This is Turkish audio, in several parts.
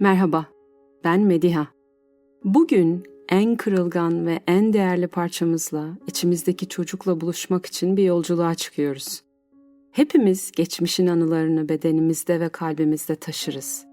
Merhaba, ben Mediha. Bugün en kırılgan ve en değerli parçamızla içimizdeki çocukla buluşmak için bir yolculuğa çıkıyoruz. Hepimiz geçmişin anılarını bedenimizde ve kalbimizde taşırız.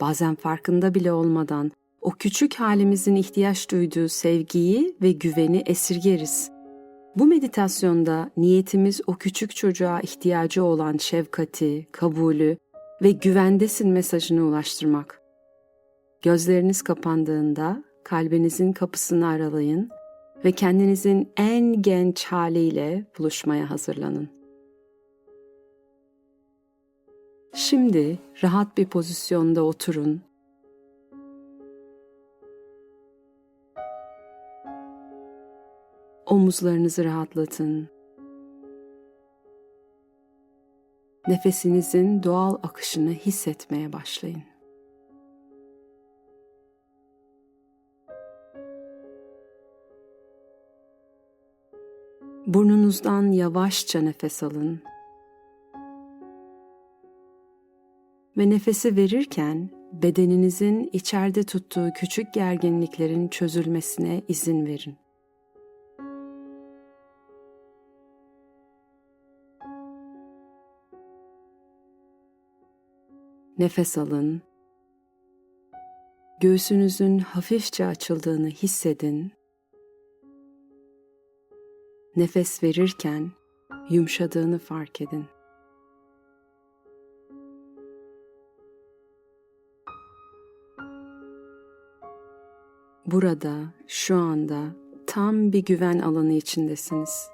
Bazen farkında bile olmadan o küçük halimizin ihtiyaç duyduğu sevgiyi ve güveni esirgeriz. Bu meditasyonda niyetimiz o küçük çocuğa ihtiyacı olan şefkati, kabulü ve güvendesin mesajını ulaştırmak. Gözleriniz kapandığında kalbinizin kapısını aralayın ve kendinizin en genç haliyle buluşmaya hazırlanın. Şimdi rahat bir pozisyonda oturun. Omuzlarınızı rahatlatın. Nefesinizin doğal akışını hissetmeye başlayın. Burnunuzdan yavaşça nefes alın. Ve nefesi verirken bedeninizin içeride tuttuğu küçük gerginliklerin çözülmesine izin verin. Nefes alın. Göğsünüzün hafifçe açıldığını hissedin Nefes verirken yumuşadığını fark edin. Burada, şu anda tam bir güven alanı içindesiniz.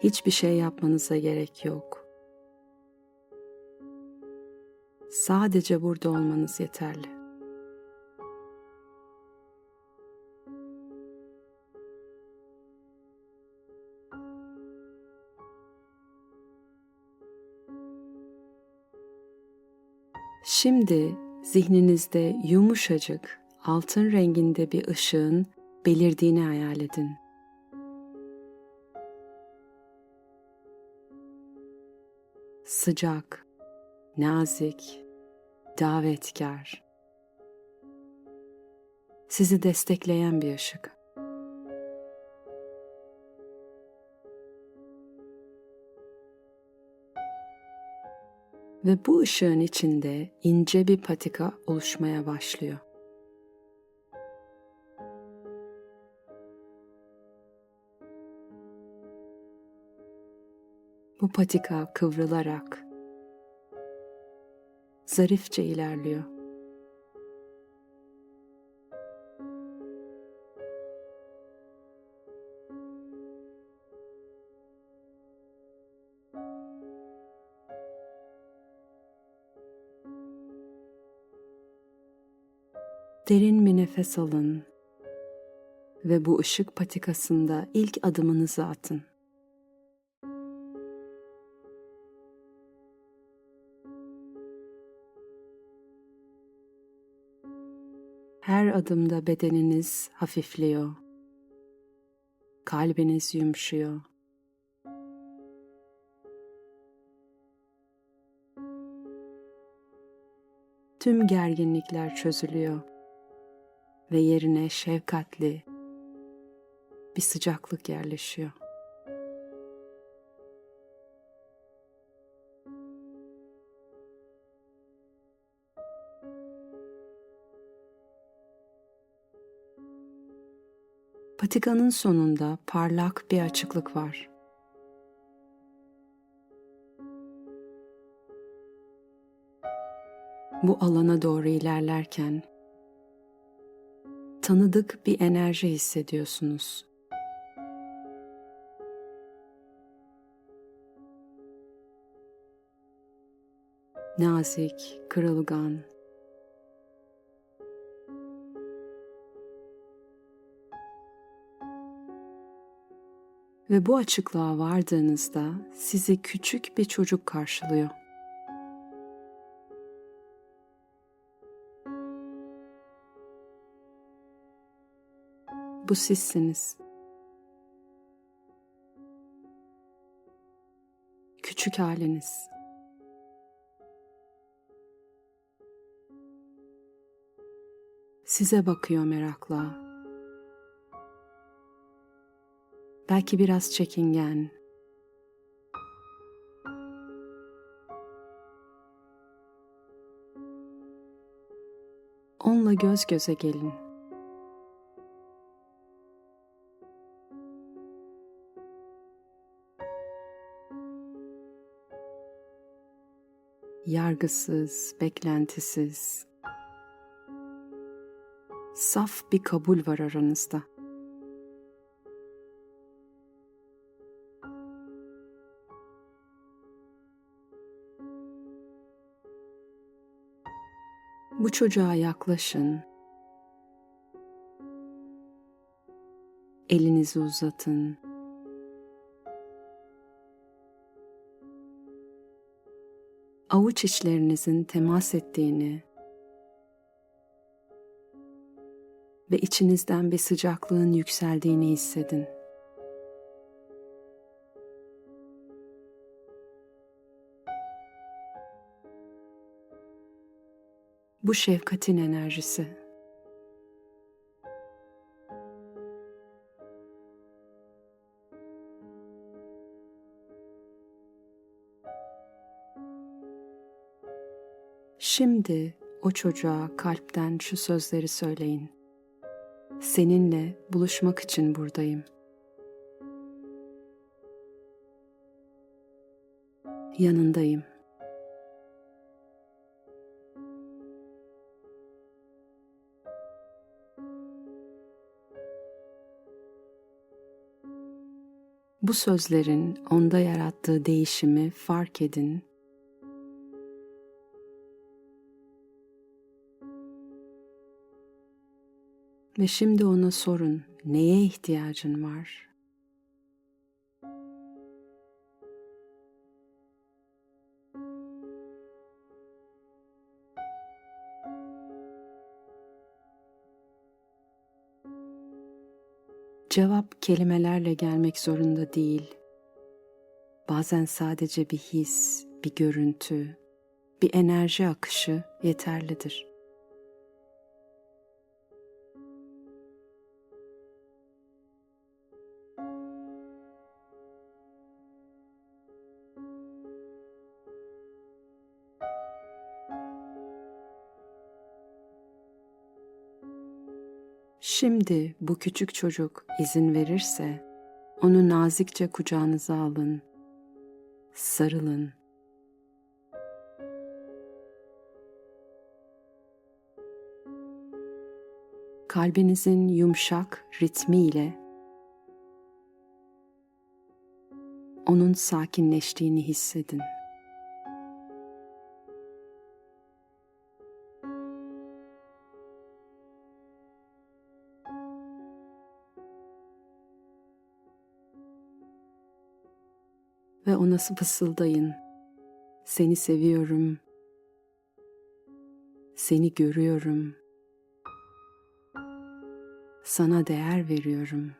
Hiçbir şey yapmanıza gerek yok. Sadece burada olmanız yeterli. Şimdi zihninizde yumuşacık altın renginde bir ışığın belirdiğini hayal edin. Sıcak, nazik, davetkar. Sizi destekleyen bir ışık. Ve bu ışığın içinde ince bir patika oluşmaya başlıyor. Bu patika kıvrılarak zarifçe ilerliyor. Derin bir nefes alın ve bu ışık patikasında ilk adımınızı atın. Her adımda bedeniniz hafifliyor. Kalbiniz yumuşuyor. Tüm gerginlikler çözülüyor ve yerine şefkatli bir sıcaklık yerleşiyor. Patikanın sonunda parlak bir açıklık var. Bu alana doğru ilerlerken tanıdık bir enerji hissediyorsunuz. Nazik, kırılgan. Ve bu açıklığa vardığınızda sizi küçük bir çocuk karşılıyor. Bu sizsiniz. küçük haliniz. Size bakıyor merakla. Belki biraz çekingen. Onunla göz göze gelin. Yargısız, beklentisiz, saf bir kabul var aranızda. Bu çocuğa yaklaşın. Elinizi uzatın. Avuç içlerinizin temas ettiğini ve içinizden bir sıcaklığın yükseldiğini hissedin. Bu şefkatin enerjisi. Şimdi o çocuğa kalpten şu sözleri söyleyin. Seninle buluşmak için buradayım. Yanındayım. Bu sözlerin onda yarattığı değişimi fark edin Ve şimdi ona sorun, neye ihtiyacın var? Cevap kelimelerle gelmek zorunda değil. Bazen sadece bir his, bir görüntü, bir enerji akışı yeterlidir. Şimdi bu küçük çocuk izin verirse onu nazikçe kucağınıza alın. Sarılın. Kalbinizin yumuşak ritmiyle onun sakinleştiğini hissedin. Ona fısıldayın. Seni seviyorum. Seni görüyorum. Sana değer veriyorum.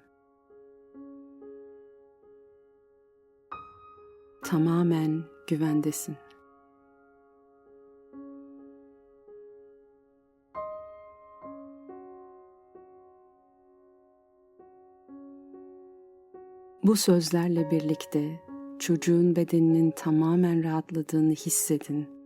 Tamamen güvendesin. Bu sözlerle birlikte çocuğun bedeninin tamamen rahatladığını hissedin.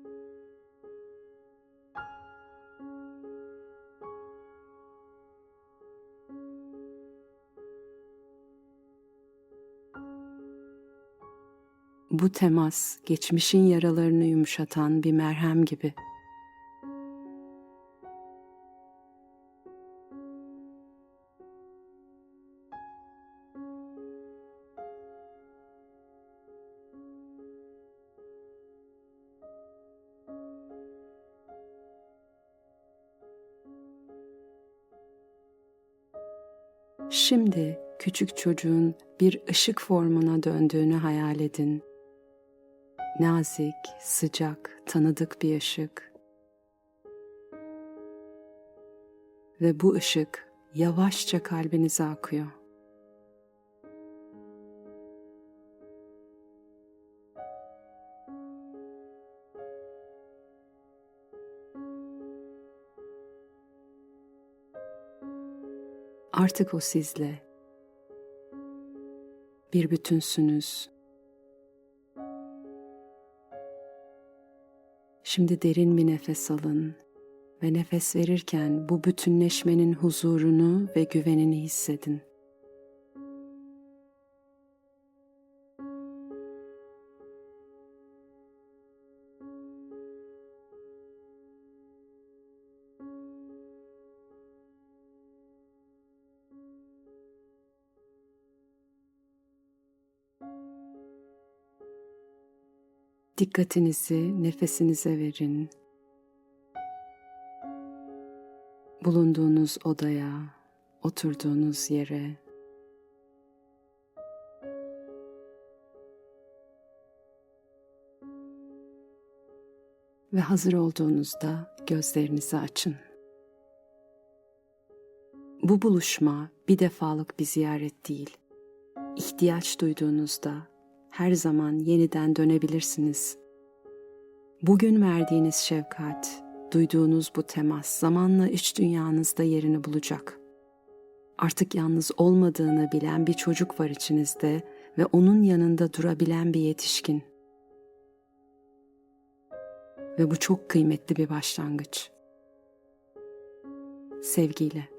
Bu temas geçmişin yaralarını yumuşatan bir merhem gibi. Şimdi küçük çocuğun bir ışık formuna döndüğünü hayal edin. Nazik, sıcak, tanıdık bir ışık. Ve bu ışık yavaşça kalbinize akıyor. Artık o sizle. Bir bütünsünüz. Şimdi derin bir nefes alın ve nefes verirken bu bütünleşmenin huzurunu ve güvenini hissedin. Dikkatinizi nefesinize verin. Bulunduğunuz odaya, oturduğunuz yere ve hazır olduğunuzda gözlerinizi açın. Bu buluşma bir defalık bir ziyaret değil. İhtiyaç duyduğunuzda her zaman yeniden dönebilirsiniz. Bugün verdiğiniz şefkat, duyduğunuz bu temas zamanla iç dünyanızda yerini bulacak. Artık yalnız olmadığını bilen bir çocuk var içinizde ve onun yanında durabilen bir yetişkin. Ve bu çok kıymetli bir başlangıç. Sevgiyle.